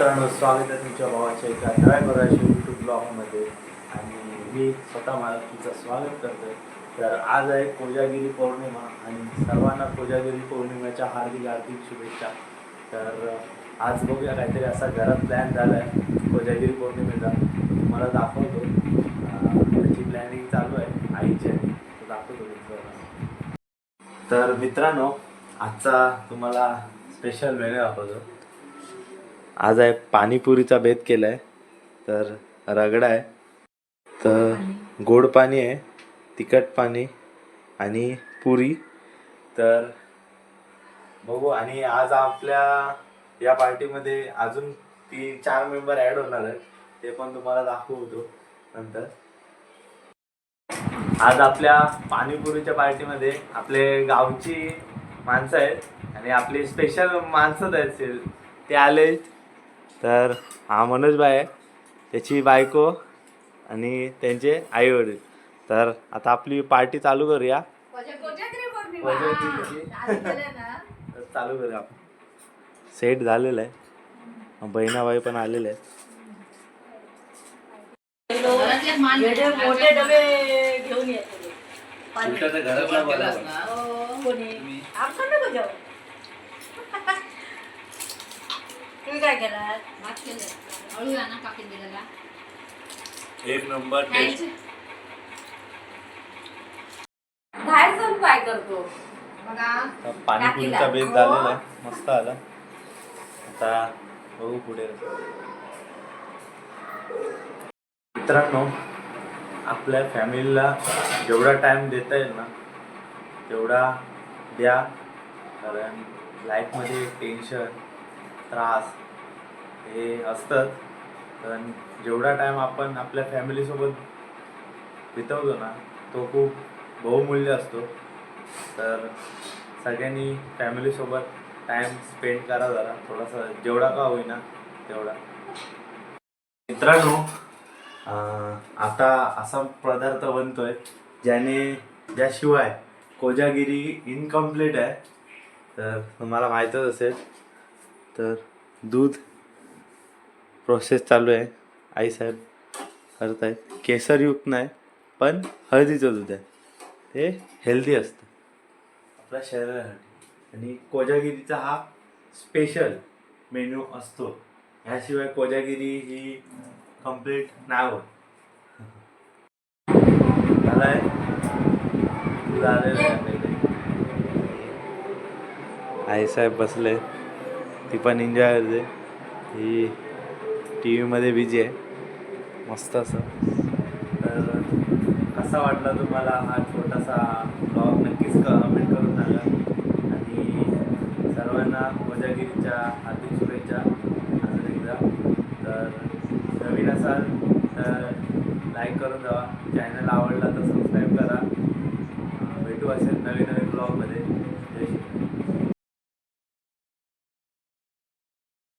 मित्रांनो स्वागत आहे तुमच्या भावाच्या एका नव्या करायच्या यूट्यूब ब्लॉगमध्ये. आणि मी स्वतः मला तुमचं स्वागत करतो तर आज आहे कोजागिरी पौर्णिमा आणि सर्वांना कोजागिरी पौर्णिमेच्या हार्दिक हार्दिक शुभेच्छा. तर आज बघूया काहीतरी असा घरात प्लॅन झाला आहे कोजागिरी पौर्णिमेचा. तुम्हाला दाखवतो. त्याची प्लॅनिंग चालू आहे आईची आणि दाखवतो तर मित्रांनो आजचा तुम्हाला स्पेशल वेगळा दाखवतो आज आहे पाणीपुरीचा बेत केलाय तर रगडा आहे. तर गोड पाणी आहे तिखट पाणी आणि पुरी. तर बघू आणि आज आपल्या या पार्टीमध्ये अजून तीन चार मेंबर ॲड होणार आहेत. ते पण तुम्हाला दाखवतो नंतर. आज आपल्या पाणीपुरीच्या पार्टीमध्ये आपले गावची माणसं आहेत आणि आपली स्पेशल माणसं आहेत. ते आले तर हा मनोज भाई आहे. त्याची बायको आणि त्यांचे आई वडील तर आता आपली पार्टी चालू करूया. चालू करूया आपण. सेट झालेलं आहे. बहिणाबाई पण आलेले आहेत. मोठे डबे घेऊन येते आपण तुम्ही काय भात दिलेला. एक नंबर टेस्ट. बाहेर जाऊन काय करतो. बघा पाणीपुरीचा बेत झालेला आहे. मस्त आला. आता बघू पुढे. मित्रांनो आपल्या फॅमिलीला जेवढा टाइम देता येईल ना तेवढा द्या. कारण लाईफमध्ये टेन्शन त्रास हे असतात कारण जेवढा टाइम आपण आपल्या फॅमिलीसोबत बितवतो ना तो खूप बहुमूल्य असतो. तर सगळ्यांनी फॅमिलीसोबत टाइम स्पेंड करा जरा. थोडासा जेवढा का होईना तेवढा. मित्रांनो आता असा पदार्थ बनतोय ज्याने ज्याशिवाय कोजागिरी इनकम्प्लीट आहे. तर तुम्हाला माहीतच असेल तर दूध प्रोसेस चालू आहे. आईसाहेब करत आहेत. केसरयुक्त नाही पण हळदीचं दूध आहे. ते हेल्दी असतं. आपल्या शरीरासाठी. आणि कोजागिरीचा हा स्पेशल मेन्यू असतो. ह्याशिवाय कोजागिरी ही कंप्लीट नाही होत. आपल्याकडे. आईसाहेब बसले. ती पण एन्जॉय करते ही टी व्हीमध्ये बिझी आहे. मस्त असं. तर कसा वाटला तुम्हाला हा छोटासा ब्लॉग नक्कीच कमेंट करून सांगा. आणि सर्वांना कोजागिरीच्या हार्दिक शुभेच्छा. अजून एकदा. तर नवीन असाल तर लाईक करून जावा. चॅनल आवडला तर सबस्क्राईब करा. भेटू असेल नवीन नवीन ब्लॉगमध्ये जय श्री